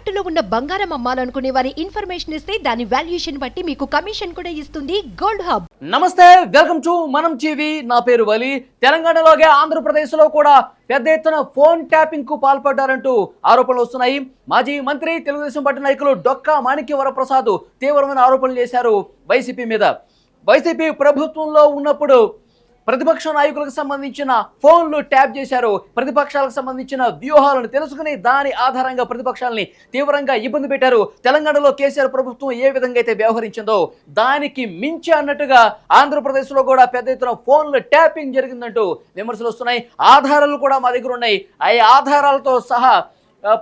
తాకట్టులో ఉన్న బంగారం అమ్మాలనుకునే వారి ఇన్ఫర్మేషన్ ఇస్తే దాని వాల్యుయేషన్ బట్టి మీకు కమిషన్ కూడా ఇస్తుంది గోల్డ్ హబ్. నమస్తే వెల్కమ్ టు మనం టీవీ. నా పేరు వలి. తెలంగాణలోగే ఆంధ్రప్రదేశ్లో కూడా పెద్ద ఎత్తున ఫోన్ ట్యాపింగ్కు పాల్పడ్డారంటూ ఆరోపణలు వస్తున్నాయి. మాజీ మంత్రి తెలుగుదేశం పార్టీ నాయకులు డొక్కా మాణిక్య వరప్రసాద్ తీవ్రమైన ఆరోపణలు చేశారు వైసీపీ మీద. వైసీపీ ప్రభుత్వంలో ఉన్నప్పుడు ప్రతిపక్ష నాయకులకు సంబంధించిన ఫోన్లు ట్యాప్ చేశారు. ప్రతిపక్షాలకు సంబంధించిన వ్యూహాలను తెలుసుకుని దాని ఆధారంగా ప్రతిపక్షాలని తీవ్రంగా ఇబ్బంది పెట్టారు. తెలంగాణలో కేసీఆర్ ప్రభుత్వం ఏ విధంగా అయితే వ్యవహరించిందో దానికి మించి అన్నట్టుగా ఆంధ్రప్రదేశ్లో కూడా పెద్ద ఎత్తున ఫోన్లు ట్యాపింగ్ జరిగిందంటూ విమర్శలు వస్తున్నాయి. ఆధారాలు కూడా మా దగ్గర ఉన్నాయి. ఆ ఆధారాలతో సహా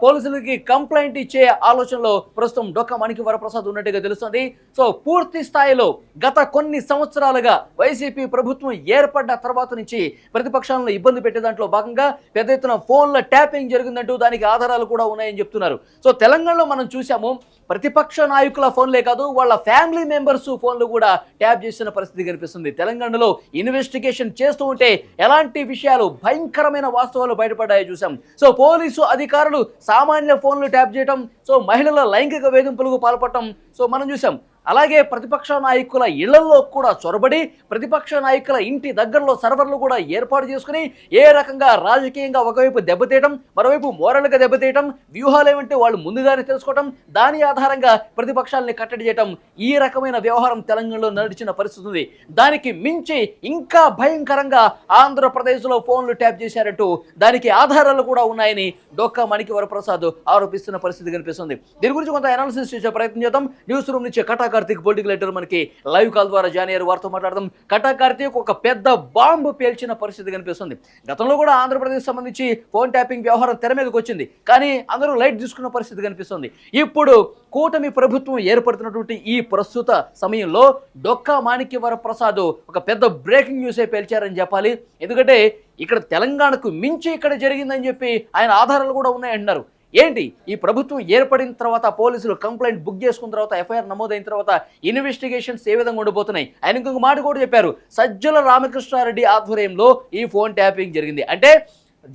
పోలీసులకి కంప్లైంట్ ఇచ్చే ఆలోచనలో ప్రస్తుతం డొక్క మణికి వరప్రసాద్ ఉన్నట్టుగా తెలుస్తుంది. సో పూర్తి స్థాయిలో గత కొన్ని సంవత్సరాలుగా వైసీపీ ప్రభుత్వం ఏర్పడ్డ తర్వాత నుంచి ప్రతిపక్షాలను ఇబ్బంది పెట్టే దాంట్లో భాగంగా పెద్ద ఎత్తున ఫోన్ల ట్యాపింగ్ జరిగిందంటూ దానికి ఆధారాలు కూడా ఉన్నాయని చెప్తున్నారు. సో తెలంగాణలో మనం చూసాము ప్రతిపక్ష నాయకుల ఫోన్లే కాదు వాళ్ళ ఫ్యామిలీ మెంబర్స్ ఫోన్లు కూడా ట్యాప్ చేసిన పరిస్థితి కనిపిస్తుంది. తెలంగాణలో ఇన్వెస్టిగేషన్ చేస్తూ ఉంటే ఎలాంటి విషయాలు భయంకరమైన వాస్తవాలు బయటపడ్డాయో చూసాం సో పోలీసు అధికారులు సామాన్య ఫోన్లు ట్యాప్ చేయటం సో మహిళల లైంగిక వేధింపులకు పాల్పడటం సో మనం చూసాం అలాగే ప్రతిపక్ష నాయకుల ఇళ్ళలో కూడా చొరబడి ప్రతిపక్ష నాయకుల ఇంటి దగ్గరలో సర్వర్లు కూడా ఏర్పాటు చేసుకుని ఏ రకంగా రాజకీయంగా ఒకవైపు దెబ్బతీయటం మరోవైపు మోరల్గా దెబ్బతీయటం వ్యూహాలు ఏమంటే వాళ్ళు ముందుగానే తెలుసుకోవటం దాని ఆధారంగా ప్రతిపక్షాలని కట్టడి చేయటం ఈ రకమైన వ్యవహారం తెలంగాణలో నడిచిన పరిస్థితి ఉంది. దానికి మించి ఇంకా భయంకరంగా ఆంధ్రప్రదేశ్లో ఫోన్లు ట్యాప్ చేశారంటూ దానికి ఆధారాలు కూడా ఉన్నాయని డొక్కా మణికి వరప్రసాద్ ఆరోపిస్తున్న పరిస్థితి కనిపిస్తుంది. దీని గురించి కొంత అనాలిసిస్ చేసే ప్రయత్నం చేద్దాం. న్యూస్ రూమ్ నుంచి కటాక కార్తీక్ పొలిటికల్ లెటర్ మనకి లైవ్ కాల్ ద్వారా జాయిన్ అయ్యారు. వారితో మాట్లాడదాం. కటా కార్తీక్ ఒక పెద్ద బాంబు పేల్చిన పరిస్థితి కనిపిస్తుంది. గతంలో కూడా ఆంధ్రప్రదేశ్ సంబంధించి ఫోన్ ట్యాపింగ్ వ్యవహారం తెర మీదకి వచ్చింది. కానీ అందరూ లైట్ తీసుకున్న పరిస్థితి కనిపిస్తుంది. ఇప్పుడు కూటమి ప్రభుత్వం ఏర్పడుతున్నటువంటి ఈ ప్రస్తుత సమయంలో డొక్కా మాణిక్యవర ప్రసాద్ ఒక పెద్ద బ్రేకింగ్ న్యూసే పేల్చారని చెప్పాలి. ఎందుకంటే ఇక్కడ తెలంగాణకు మించి ఇక్కడ జరిగిందని చెప్పి ఆయన ఆధారాలు కూడా ఉన్నాయంటున్నారు. ఏంటి? ఈ ప్రభుత్వం ఏర్పడిన తర్వాత పోలీసులు కంప్లైంట్ బుక్ చేసుకున్న తర్వాత ఎఫ్ఐఆర్ నమోదైన తర్వాత ఇన్వెస్టిగేషన్స్ ఏ విధంగా ఉండబోతున్నాయి ఆయన ఇంకొక మాట కూడా చెప్పారు. సజ్జల రామకృష్ణారెడ్డి ఆధ్వర్యంలో ఈ ఫోన్ ట్యాపింగ్ జరిగింది. అంటే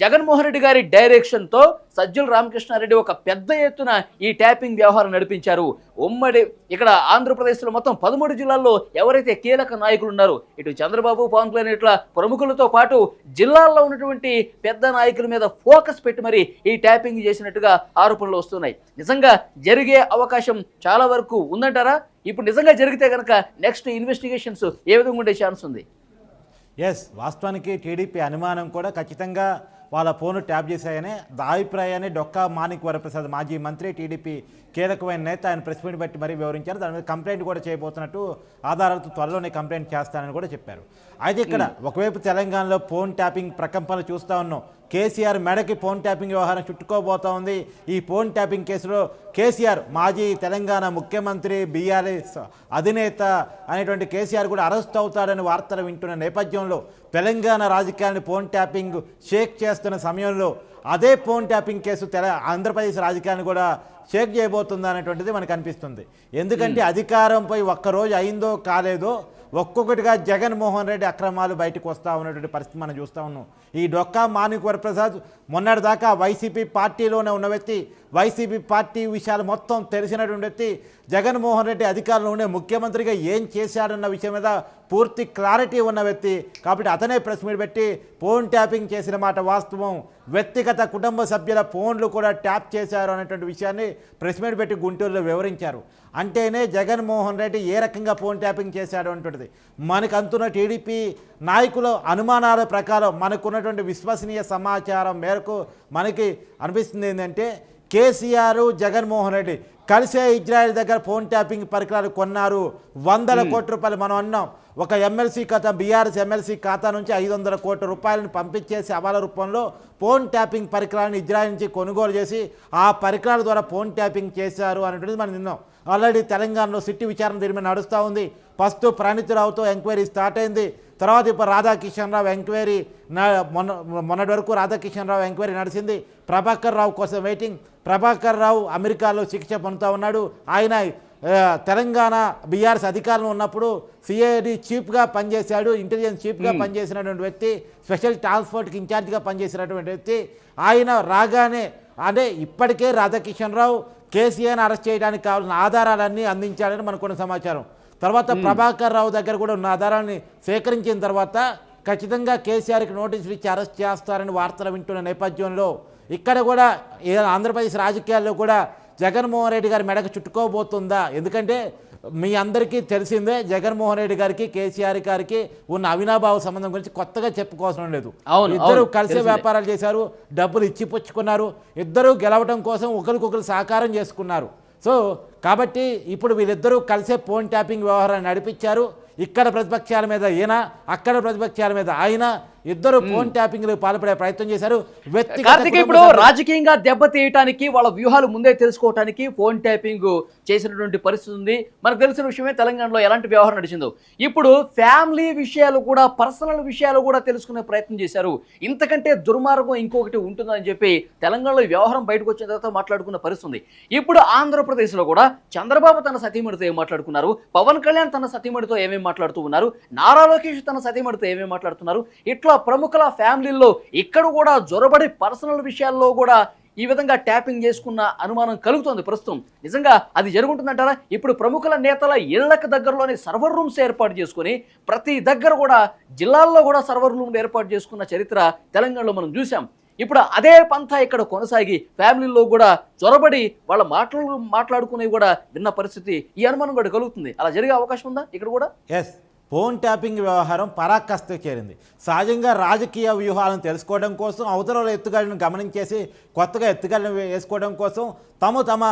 జగన్మోహన్ రెడ్డి గారి డైరెక్షన్తో సజ్జల రామకృష్ణారెడ్డి ఒక పెద్ద ఎత్తున ఈ ట్యాపింగ్ వ్యవహారం నడిపించారు. ఉమ్మడి ఇక్కడ ఆంధ్రప్రదేశ్లో మొత్తం పదమూడు జిల్లాల్లో ఎవరైతే కీలక నాయకులు ఉన్నారో ఇటు చంద్రబాబు పవన్ కళ్యాణ్ ఇట్లా ప్రముఖులతో పాటు జిల్లాల్లో ఉన్నటువంటి పెద్ద నాయకుల మీద ఫోకస్ పెట్టి మరి ఈ ట్యాపింగ్ చేసినట్టుగా ఆరోపణలు వస్తున్నాయి. నిజంగా జరిగే అవకాశం చాలా వరకు ఉందంటారా? ఇప్పుడు నిజంగా జరిగితే కనుక నెక్స్ట్ ఇన్వెస్టిగేషన్స్ ఏ విధంగా ఉండే ఛాన్స్ ఉంది? ఎస్ వాస్తవానికి టీడీపీ అనుమానం కూడా ఖచ్చితంగా వాళ్ళ ఫోను ట్యాప్ చేశాయని. ఆ అభిప్రాయాన్ని డొక్కా మాణిక్ వరప్రసాద్ మాజీ మంత్రి టీడీపీ కీలకమైన నేత ఆయన ప్రెస్ మీట్ బట్టి మరీ వివరించారు. దాని మీద కంప్లైంట్ కూడా చేయబోతున్నట్టు ఆధారాలతో త్వరలోనే కంప్లైంట్ చేస్తానని కూడా చెప్పారు. అయితే ఇక్కడ ఒకవైపు తెలంగాణలో ఫోన్ ట్యాపింగ్ ప్రకంపనలు చూస్తూ ఉన్నాం. కేసీఆర్ మెడకి ఫోన్ ట్యాపింగ్ వ్యవహారం చుట్టుకోబోతా ఉంది ఈ ఫోన్ ట్యాపింగ్ కేసులో కేసీఆర్ మాజీ తెలంగాణ ముఖ్యమంత్రి బీఆర్ఎస్ అధినేత అనేటువంటి కేసీఆర్ కూడా అరెస్ట్ అవుతాడని వార్తలు వింటున్న నేపథ్యంలో తెలంగాణ రాజకీయాన్ని ఫోన్ ట్యాపింగ్ షేక్ చేస్తున్న సమయంలో అదే ఫోన్ ట్యాపింగ్ కేసు తెల ఆంధ్రప్రదేశ్ రాజకీయాన్ని కూడా షేక్ చేయబోతుందా అనేటువంటిది మనకు అనిపిస్తుంది. ఎందుకంటే అధికారంపై ఒక్కరోజు అయిందో కాలేదో ఒక్కొక్కటిగా జగన్మోహన్ రెడ్డి అక్రమాలు బయటకు వస్తూ ఉన్నటువంటి పరిస్థితి మనం చూస్తూ ఉన్నాం. ఈ డొక్కా మాణిక్ వరప్రసాద్ మొన్నటిదాకా వైసీపీ పార్టీలోనే ఉన్న వ్యక్తి వైసీపీ పార్టీ విషయాలు మొత్తం తెలిసినటువంటి వ్యక్తి జగన్మోహన్ రెడ్డి అధికారంలో ఉండే ముఖ్యమంత్రిగా ఏం చేశాడన్న విషయం మీద పూర్తి క్లారిటీ ఉన్న వ్యక్తి. కాబట్టి అతనే ప్రెస్ మీట్ పెట్టి ఫోన్ ట్యాపింగ్ చేసిన మాట వాస్తవం. వ్యక్తిగత కుటుంబ సభ్యుల ఫోన్లు కూడా ట్యాప్ చేశారు అనేటువంటి విషయాన్ని ప్రెస్ మీట్ పెట్టి గుంటూరులో వివరించారు. అంటేనే జగన్మోహన్ రెడ్డి ఏ రకంగా ఫోన్ ట్యాపింగ్ చేశాడు అంటున్నది మనకు అంతున్న టీడీపీ నాయకుల అనుమానాల ప్రకారం మనకున్నటువంటి విశ్వసనీయ సమాచారం మేరకు మనకి అనిపిస్తుంది ఏంటంటే కేసీఆర్ జగన్మోహన్ రెడ్డి కలిసే ఇజ్రాయెల్ దగ్గర ఫోన్ ట్యాపింగ్ పరికరాలు కొన్నారు. వందల కోట్ల రూపాయలు మనం అన్నాం. ఒక ఎమ్మెల్సీ ఖాతా బీఆర్ఎస్ ఎమ్మెల్సీ ఖాతా నుంచి ఐదు వందల కోట్ల రూపాయలను పంపించేసి అవాల రూపంలో ఫోన్ ట్యాపింగ్ పరికరాలను ఇజ్రాయెల్ నుంచి కొనుగోలు చేసి ఆ పరికరాల ద్వారా ఫోన్ ట్యాపింగ్ చేశారు అనేటువంటిది మనం విన్నాం. ఆల్రెడీ తెలంగాణలో సిట్టి విచారణ దీని మీద నడుస్తూ ఉంది. ఫస్ట్ ప్రణితిరావుతో ఎంక్వైరీ స్టార్ట్ అయింది. తర్వాత ఇప్పుడు రాధాకిషన్ రావు ఎంక్వైరీ మొన్న మొన్నటి వరకు రాధాకిషన్ రావు ఎంక్వైరీ నడిచింది. ప్రభాకర్ రావు కోసం వెయిటింగ్ ప్రభాకర్ రావు అమెరికాలో శిక్ష పొందుతూ ఉన్నాడు. ఆయన తెలంగాణ బీఆర్ఎస్ అధికారంలో ఉన్నప్పుడు సిఐడి చీఫ్గా పనిచేశాడు. ఇంటెలిజెన్స్ చీఫ్గా పనిచేసినటువంటి వ్యక్తి స్పెషల్ ట్రాన్స్పోర్ట్కి ఇన్ఛార్జ్గా పనిచేసినటువంటి వ్యక్తి. ఆయన రాగానే అంటే ఇప్పటికే రాధాకిషన్ రావు కేసీఆర్ని అరెస్ట్ చేయడానికి కావాల్సిన ఆధారాలన్నీ అందించాలని మనకున్న సమాచారం. తర్వాత ప్రభాకర్ రావు దగ్గర కూడా ఉన్న ఆధారాన్ని సేకరించిన తర్వాత ఖచ్చితంగా కేసీఆర్కి నోటీసులు ఇచ్చి అరెస్ట్ చేస్తారని వార్తలు వింటున్న నేపథ్యంలో ఇక్కడ కూడా ఏ ఆంధ్రప్రదేశ్ రాజకీయాల్లో కూడా జగన్మోహన్ రెడ్డి గారి మెడకు చుట్టుకోబోతుందా? ఎందుకంటే మీ అందరికీ తెలిసిందే జగన్మోహన్ రెడ్డి గారికి కేసీఆర్ గారికి ఉన్న అవినాభావ సంబంధం గురించి కొత్తగా చెప్పుకోవాల్సిన లేదు. ఇద్దరు కలిసే. వ్యాపారాలు చేశారు డబ్బులు ఇచ్చి పుచ్చుకున్నారు ఇద్దరు గెలవడం కోసం ఒకరికొకరు సహకారం చేసుకున్నారు. సో కాబట్టి ఇప్పుడు వీళ్ళిద్దరూ కలిసే ఫోన్ ట్యాపింగ్ వ్యవహారాన్ని నడిపించారు. ఇక్కడ ప్రతిపక్షాల మీద ఈయన అక్కడ ప్రతిపక్షాల మీద ఆయన ఇద్దరు ఫోన్ ట్యాపింగ్ పాల్పడే ప్రయత్నం చేశారు. కార్తిక్ ఇప్పుడు రాజకీయంగా దెబ్బతీయటానికి వాళ్ళ వ్యూహాలు ముందే తెలుసుకోవటానికి ఫోన్ ట్యాపింగ్ చేసినటువంటి పరిస్థితి ఉంది. మనకు తెలిసిన విషయమే తెలంగాణలో ఎలాంటి వ్యవహారం నడిచిందో. ఇప్పుడు ఫ్యామిలీ విషయాలు కూడా పర్సనల్ విషయాలు కూడా తెలుసుకునే ప్రయత్నం చేశారు. ఇంతకంటే దుర్మార్గం ఇంకొకటి ఉంటుందని చెప్పి తెలంగాణలో వ్యవహారం బయటకు వచ్చిన తర్వాత మాట్లాడుకున్న పరిస్థితి ఉంది. ఇప్పుడు ఆంధ్రప్రదేశ్లో కూడా చంద్రబాబు తన సతీమణితో ఏం మాట్లాడుకున్నారు? పవన్ కళ్యాణ్ తన సతీమణితో ఏమేమి మాట్లాడుతూ ఉన్నారు? నారా లోకేష్ తన సతీమణితో ఏమేమి మాట్లాడుతున్నారు? ఇట్లా ప్రముఖుల ఫ్యామిలీల్లో ఇక్కడ కూడా జొరబడి పర్సనల్ విషయాల్లో కూడా ఈ విధంగా ట్యాపింగ్ చేసుకున్న అనుమానం కలుగుతోంది ప్రస్తుతం. నిజంగా అది జరుగుతుందంటారా? ఇప్పుడు ప్రముఖుల నేతల ఇళ్ళకు దగ్గరలోనే సర్వర్ రూమ్స్ ఏర్పాటు చేసుకుని ప్రతి దగ్గర కూడా జిల్లాల్లో కూడా సర్వర్ రూమ్లు ఏర్పాటు చేసుకున్న చరిత్ర తెలంగాణలో మనం చూసాం ఇప్పుడు అదే పంథా ఇక్కడ కొనసాగి ఫ్యామిలీలో కూడా చొరబడి వాళ్ళ మాటలు మాట్లాడుకునేవి కూడా విన్న పరిస్థితి ఈ అనుమానం కూడా కలుగుతుంది. అలా జరిగే అవకాశం ఉందా ఇక్కడ కూడా? ఎస్ ఫోన్ ట్యాపింగ్ వ్యవహారం పరాకాష్ఠకు చేరింది. సహజంగా రాజకీయ వ్యూహాలను తెలుసుకోవడం కోసం అవతల ఎత్తుగడలను గమనించేసి కొత్తగా ఎత్తుగడలను వేసుకోవడం కోసం తమ తమ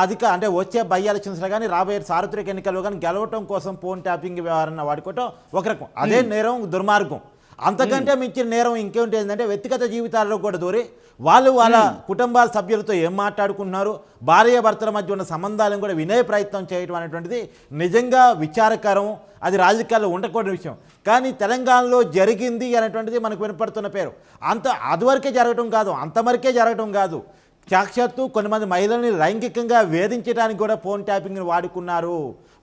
అధిక అంటే వచ్చే బై ఎలక్షన్స్లో కానీ రాబోయే సార్వత్రిక ఎన్నికల్లో కానీ గెలవటం కోసం ఫోన్ ట్యాపింగ్ వ్యవహారాన్ని వాడుకోవటం ఒక రకం. అదే నేరం దుర్మార్గం. అంతకంటే మించిన నేరం ఇంకేంటి ఏంటంటే వ్యక్తిగత జీవితాల్లో కూడా దూరి వాళ్ళు వాళ్ళ కుటుంబాల సభ్యులతో ఏం మాట్లాడుకుంటున్నారు? భార్య భర్తల మధ్య ఉన్న సంబంధాలను కూడా వినే ప్రయత్నం చేయడం అనేటువంటిది నిజంగా విచారకరం. అది రాజకీయాల్లో ఉండకూడని విషయం. కానీ తెలంగాణలో జరిగింది అనేటువంటిది మనకు వినపడుతున్న పేరు. అంత అదివరకే జరగటం కాదు అంతవరకే జరగటం కాదు. సాక్షాత్తు కొంతమంది మహిళల్ని లైంగికంగా వేధించడానికి కూడా ఫోన్ ట్యాపింగ్ని వాడుకున్నారు.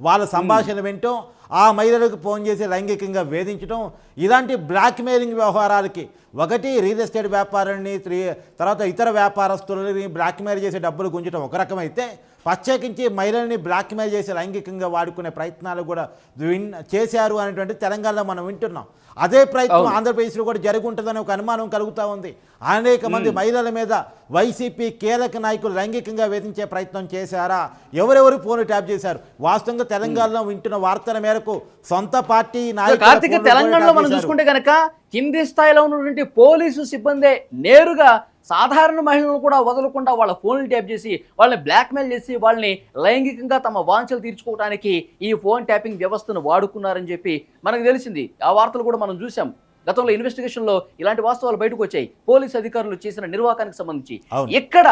వాళ్ళ సంభాషణ వింటం ఆ మహిళలకు ఫోన్ చేసి లైంగికంగా వేధించడం ఇలాంటి బ్లాక్మెయిలింగ్ వ్యవహారాలకి ఒకటి రియల్ ఎస్టేట్ వ్యాపారాన్ని త్రీ- తర్వాత ఇతర వ్యాపారస్తులని బ్లాక్మెయిల్ చేసే డబ్బులు గుంజడం ఒక రకమైతే ప్రత్యేకించి మహిళల్ని బ్లాక్మెయిల్ చేసి లైంగికంగా వాడుకునే ప్రయత్నాలు కూడా విన్ చేశారు అనేటువంటి తెలంగాణలో మనం వింటున్నాం. అదే ప్రయత్నం. ఆంధ్రప్రదేశ్లో కూడా జరిగి ఉంటుందనే ఒక అనుమానం కలుగుతూ ఉంది. అనేక మంది మహిళల మీద వైసీపీ కీలక నాయకులు లైంగికంగా వేధించే ప్రయత్నం చేశారా? ఎవరెవరు ఫోన్ ట్యాప్ చేశారు? వాస్తవంగా తెలంగాణలో వింటున్న వార్తల మేరకు సొంత పార్టీ నాయకుల కార్తీక తెలంగాణలో మనం. చూసుకుంటే కనుక కింది స్థాయిలో ఉన్నటువంటి పోలీసు సిబ్బందే నేరుగా సాధారణ మహిళలను కూడా వదలకుండా వాళ్ళ ఫోన్లు ట్యాప్ చేసి వాళ్ళని బ్లాక్మెయిల్ చేసి వాళ్ళని లైంగికంగా తమ వాంఛలు తీర్చుకోవడానికి ఈ ఫోన్ ట్యాపింగ్ వ్యవస్థను వాడుకున్నారని చెప్పి మనకు తెలిసింది ఆ వార్తలు కూడా మనం చూసాం గతంలో ఇన్వెస్టిగేషన్లో ఇలాంటి వాస్తవాలు బయటకు వచ్చాయి పోలీసు అధికారులు చేసిన నిర్వాకానికి సంబంధించి. ఇక్కడ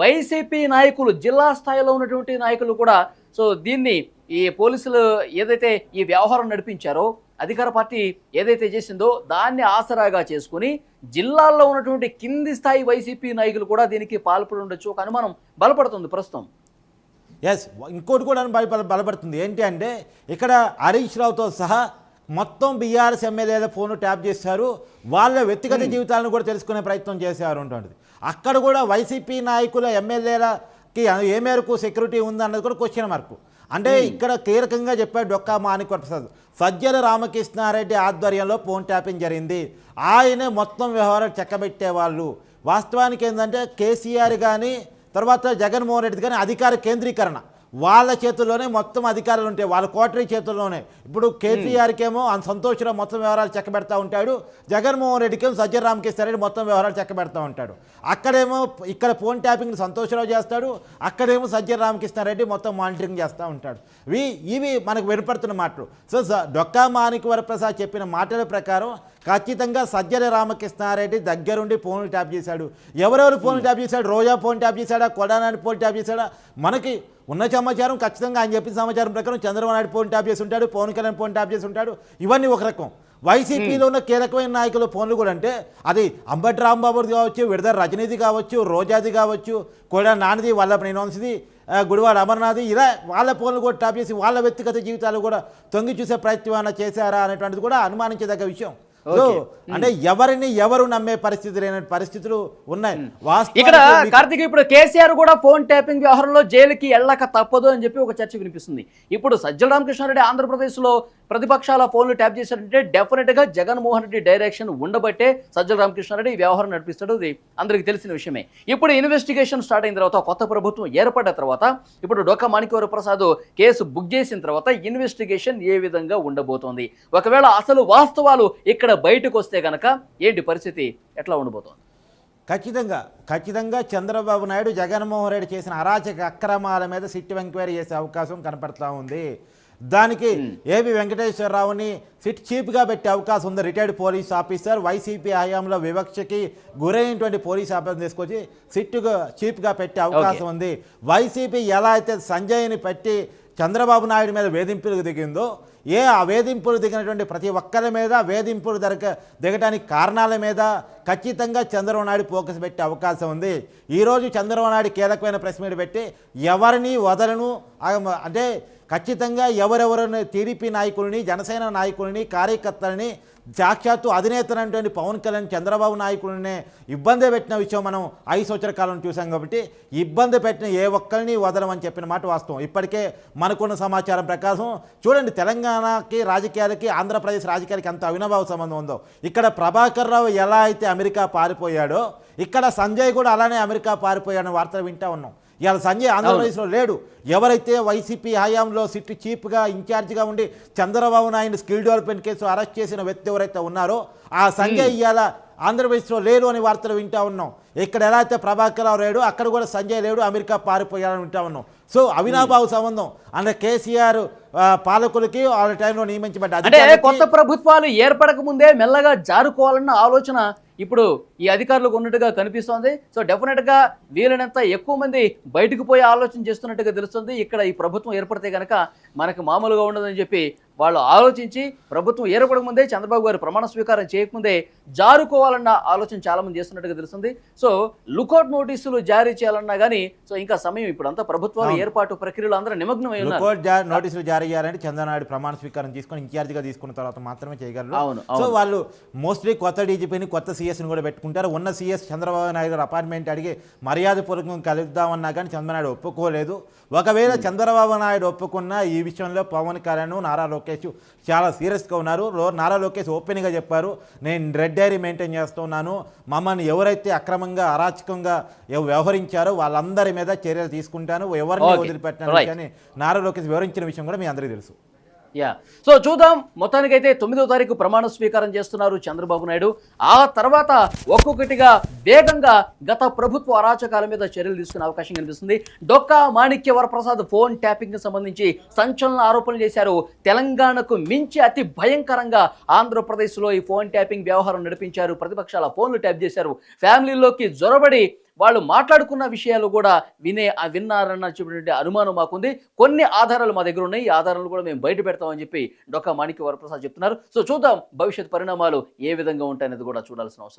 వైసీపీ నాయకులు జిల్లా స్థాయిలో ఉన్నటువంటి నాయకులు కూడా సో దీన్ని ఈ పోలీసులు ఏదైతే ఈ వ్యవహారం నడిపించారో అధికార పార్టీ ఏదైతే చేసిందో దాన్ని ఆసరాగా చేసుకుని జిల్లాల్లో ఉన్నటువంటి కింది స్థాయి వైసీపీ నాయకులు కూడా దీనికి పాల్పడి ఉండొచ్చు. ఒక అనుమానం బలపడుతుంది ప్రస్తుతం. ఎస్ ఇంకోటి కూడా బల బల- బలపడుతుంది. ఏంటి అంటే ఇక్కడ హరీష్ రావుతో సహా మొత్తం బీఆర్ఎస్ ఎమ్మెల్యేల ఫోన్ ట్యాప్ చేశారు. వాళ్ళ వ్యక్తిగత జీవితాలను కూడా తెలుసుకునే ప్రయత్నం చేశారు ఉంటుంది. అక్కడ కూడా వైసీపీ నాయకుల ఎమ్మెల్యేలకి ఏ మేరకు సెక్యూరిటీ ఉందన్నది కూడా క్వశ్చన్ మార్కు అంటే ఇక్కడ కీలకంగా చెప్పాడు డొక్కా మాణిక్ ప్రసాద్ సజ్జల రామకృష్ణారెడ్డి ఆధ్వర్యంలో ఫోన్ ట్యాపింగ్ జరిగింది. ఆయనే మొత్తం వ్యవహారాలు చెక్కబెట్టేవాళ్ళు. వాస్తవానికి ఏంటంటే కేసీఆర్ కానీ తర్వాత జగన్మోహన్ రెడ్డి కానీ అధికార కేంద్రీకరణ. వాళ్ళ చేతుల్లోనే మొత్తం అధికారాలు ఉంటాయి. వాళ్ళ కోటరీ చేతుల్లోనే. ఇప్పుడు కేసీఆర్కి ఏమో అంత సంతోషరావు మొత్తం వ్యవహారాలు చెక్కబెడతా ఉంటాడు. జగన్మోహన్ రెడ్డికి ఏమో సజ్జల రామకృష్ణారెడ్డి మొత్తం వ్యవహారాలు చెక్కబెడతా ఉంటాడు. అక్కడేమో ఇక్కడ ఫోన్ ట్యాపింగ్ సంతోషరావు చేస్తాడు. అక్కడేమో సజ్జల రామకృష్ణారెడ్డి మొత్తం మానిటరింగ్ చేస్తూ ఉంటాడు. ఇవి ఇవి మనకు వినపడుతున్న మాటలు. సో స- డొక్కా మాణిక్ వరప్రసాద్ చెప్పిన మాటల ప్రకారం ఖచ్చితంగా సజ్జల రామకృష్ణారెడ్డి దగ్గరుండి ఫోన్లు ట్యాప్ చేశాడు. ఎవరెవరు ఫోన్లు ట్యాప్ చేశాడు? రోజా ఫోన్ ట్యాప్ చేశాడా? కొడానాని ఫోన్ ట్యాప్ చేశాడా? మనకి ఉన్న సమాచారం ఖచ్చితంగా ఆయన చెప్పిన సమాచారం ప్రకారం చంద్రబాబు నాయుడు ఫోన్ ట్యాప్ చేసి ఉంటాడు పవన్ కళ్యాణ్ ఫోన్ ట్యాప్ చేసి ఉంటాడు ఇవన్నీ ఒక రకం. వైసీపీలో ఉన్న కీలకమైన నాయకుల ఫోన్లు కూడా అంటే అది అంబటి రాంబాబుది కావచ్చు విడదల రజనీది కావచ్చు రోజాది కావచ్చు కూడా నానిది వాళ్ళ వంశది గుడివాడ అమర్నాథ్ ఇలా వాళ్ళ ఫోన్లు కూడా ట్యాప్ చేసి వాళ్ళ వ్యక్తిగత జీవితాలు కూడా తొంగి చూసే ప్రయత్నం చేశారా అనేటువంటిది కూడా అనుమానించదగ్గ విషయం. సో. అంటే ఎవరిని ఎవరు నమ్మే పరిస్థితి లేని పరిస్థితులు ఉన్నాయి. వాస్తవానికి ఇక్కడ కార్తిక్ ఇప్పుడు కేసీఆర్ కూడా ఫోన్ ట్యాపింగ్ వ్యవహారంలో జైలుకి వెళ్ళక తప్పదు అని చెప్పి ఒక చర్చ వినిపిస్తుంది. ఇప్పుడు సజ్జల రామకృష్ణారెడ్డి ఆంధ్రప్రదేశ్లో ప్రతిపక్షాల ఫోన్లు ట్యాప్ చేశారంటే డెఫినెట్గా జగన్మోహన్ రెడ్డి డైరెక్షన్ ఉండబట్టే సజ్జల రామకృష్ణారెడ్డి ఈ వ్యవహారం నడిపిస్తాడు. ఇది అందరికీ తెలిసిన విషయమే. ఇప్పుడు ఇన్వెస్టిగేషన్ స్టార్ట్ అయిన తర్వాత కొత్త ప్రభుత్వం ఏర్పడ్డ తర్వాత ఇప్పుడు డొక్క మాణిక్యవర ప్రసాద్ కేసు బుక్ చేసిన తర్వాత ఇన్వెస్టిగేషన్ ఏ విధంగా ఉండబోతోంది? ఒకవేళ అసలు వాస్తవాలు ఇక్కడ బయటకు వస్తే కనుక ఏంటి పరిస్థితి? ఎట్లా ఉండబోతోంది? ఖచ్చితంగా ఖచ్చితంగా చంద్రబాబు నాయుడు జగన్మోహన్ రెడ్డి చేసిన అరాచక అక్రమాల మీద సిట్ ఎంక్వైరీ చేసే అవకాశం కనపడతా ఉంది. దానికి ఏబి వెంకటేశ్వరరావుని సిట్ చీఫ్గా పెట్టే అవకాశం ఉంది. రిటైర్డ్ పోలీస్ ఆఫీసర్ వైసీపీ హయాంలో వివక్షకి గురైనటువంటి పోలీస్ ఆఫీసర్ తీసుకొచ్చి సిట్గా చీఫ్గా పెట్టే అవకాశం ఉంది. వైసీపీ ఎలా అయితే సంజయ్ని పెట్టి చంద్రబాబు నాయుడు మీద వేధింపులకు దిగిందో ఏ ఆ వేధింపులు దిగినటువంటి ప్రతి ఒక్కరి మీద వేధింపులు దొరక దిగడానికి కారణాల మీద ఖచ్చితంగా చంద్రబాబు నాయుడు ఫోకస్ పెట్టే అవకాశం ఉంది. ఈరోజు చంద్రబాబు నాయుడు కీలకమైన ప్రెస్ మీట్ పెట్టి ఎవరిని వదలను అంటే ఖచ్చితంగా ఎవరెవరిని టీడీపీ నాయకులని జనసేన నాయకులని కార్యకర్తలని సాక్షాత్తు అధినేతనటువంటి పవన్ కళ్యాణ్ చంద్రబాబు నాయకులనే ఇబ్బంది పెట్టిన విషయం మనం ఐదు సంవత్సర కాలం చూసాం కాబట్టి ఇబ్బంది పెట్టిన ఏ ఒక్కరిని వదలమని చెప్పిన మాట వాస్తవం. ఇప్పటికే మనకున్న సమాచారం ప్రకారం చూడండి తెలంగాణకి రాజకీయాలకి ఆంధ్రప్రదేశ్ రాజకీయాలకి ఎంత అవినాభావ సంబంధం ఉందో. ఇక్కడ ప్రభాకర్ రావు ఎలా అయితే అమెరికా పారిపోయాడో ఇక్కడ సంజయ్ కూడా అలానే అమెరికా పారిపోయాడని వార్తలు వింటా ఉన్నాం. ఇవాళ సంజయ్ ఆంధ్రప్రదేశ్లో లేడు. ఎవరైతే వైసీపీ హయాంలో సిట్ చీఫ్గా ఇన్ఛార్జిగా ఉండి Chandrababu Naidu skill development case arrest చేసిన వ్యక్తి ఎవరైతే ఉన్నారో ఆ సంజయ్ ఇవాళ ఆంధ్రప్రదేశ్లో లేడు అని వార్తలు వింటా ఉన్నాం. ఇక్కడ ఎలా అయితే ప్రభాకర్ రావు లేడు అక్కడ కూడా సంజయ్ లేడు అమెరికా పారిపోయాడని వింటా ఉన్నాం. సో అవినాభావ సంబంధం. అంటే కేసీఆర్ పాలకులకి వాళ్ళ టైంలో నియమించబడ్డ అంటే కొత్త ప్రభుత్వాలు ఏర్పడక ముందే మెల్లగా జారుకోవాలన్న ఆలోచన ఇప్పుడు ఈ అధికారులకు ఉన్నట్టుగా కనిపిస్తోంది. సో డెఫినెట్గా వీలైనంత ఎక్కువ మంది బయటకు పోయి ఆలోచన చేస్తున్నట్టుగా తెలుస్తుంది. ఇక్కడ ఈ ప్రభుత్వం ఏర్పడితే గనక మనకు మామూలుగా ఉండదని చెప్పి వాళ్ళు ఆలోచించి ప్రభుత్వం ఏర్పడక ముందే చంద్రబాబు గారు ప్రమాణ స్వీకారం చేయకముందే జారుకోవాలన్న ఆలోచన చాలా మంది చేస్తున్నట్టుగా తెలుస్తుంది. సో లుకౌట్ నోటీసులు జారీ చేయాలన్నా కానీ సో ఇంకా సమయం ఇప్పుడు అంతా ప్రభుత్వాల. ఏర్పాటు ప్రక్రియలో అందరూ నిమగ్నమై ఉన్నారు. నోటీసులు జారీ చేయాలంటే చంద్రనాయుడు ప్రమాణ స్వీకారం తీసుకొని ఇన్ఛార్జిగా తీసుకున్న తర్వాత మాత్రమే చేయగలరు. అవును, సో. వాళ్ళు మోస్ట్లీ కొత్త డీజీపీని కొత్త సీఎస్ని కూడా పెట్టుకుంటారు. ఉన్న సీఎస్ చంద్రబాబు నాయుడు గారు అపార్ట్మెంట్ అడిగి మర్యాదపూర్వకం కలుద్దామన్నా కానీ చంద్రబాబు నాయుడు ఒప్పుకోలేదు. ఒకవేళ చంద్రబాబు నాయుడు ఒప్పుకున్న ఈ విషయంలో పవన్ కళ్యాణ్ నారా లోకేష్ చాలా సీరియస్గా ఉన్నారు. నారా లోకేష్ ఓపెన్గా చెప్పారు. నేను రెడ్ డైరీ మెయింటైన్ చేస్తున్నాను మమ్మల్ని ఎవరైతే అక్రమంగా అరాచకంగా వ్యవహరించారో వాళ్ళందరి మీద చర్యలు తీసుకుంటాను. ఎవరిని. వదిలిపెట్టిన. విషయాన్ని నారా లోకేష్ వివరించిన విషయం కూడా మీ అందరికీ తెలుసు. యా సో చూద్దాం. మొత్తానికైతే తొమ్మిదో తారీఖు ప్రమాణ స్వీకారం చేస్తున్నారు చంద్రబాబు నాయుడు. ఆ తర్వాత ఒక్కొక్కటిగా వేగంగా గత ప్రభుత్వ అరాచకాల మీద చర్యలు తీసుకునే అవకాశం కనిపిస్తుంది. డొక్కా మాణిక్య వరప్రసాద్ ఫోన్ ట్యాపింగ్కి సంబంధించి సంచలన ఆరోపణలు చేశారు. తెలంగాణకు మించి అతి భయంకరంగా ఆంధ్రప్రదేశ్లో ఈ ఫోన్ ట్యాపింగ్ వ్యవహారం నడిపించారు. ప్రతిపక్షాల ఫోన్లు ట్యాప్ చేశారు. ఫ్యామిలీలోకి జొరబడి వాళ్ళు మాట్లాడుకున్న విషయాలు కూడా వినే ఆ విన్నారన్న చెప్పినటువంటి అనుమానం మాకుంది. కొన్ని ఆధారాలు మా దగ్గర ఉన్నాయి. ఈ ఆధారాలు కూడా మేము బయట పెడతామని చెప్పి డొక్క మాణిక్య వరప్రసాద్ చెప్తున్నారు. సో చూద్దాం భవిష్యత్ పరిణామాలు ఏ విధంగా ఉంటాయనేది కూడా చూడాల్సిన అవసరం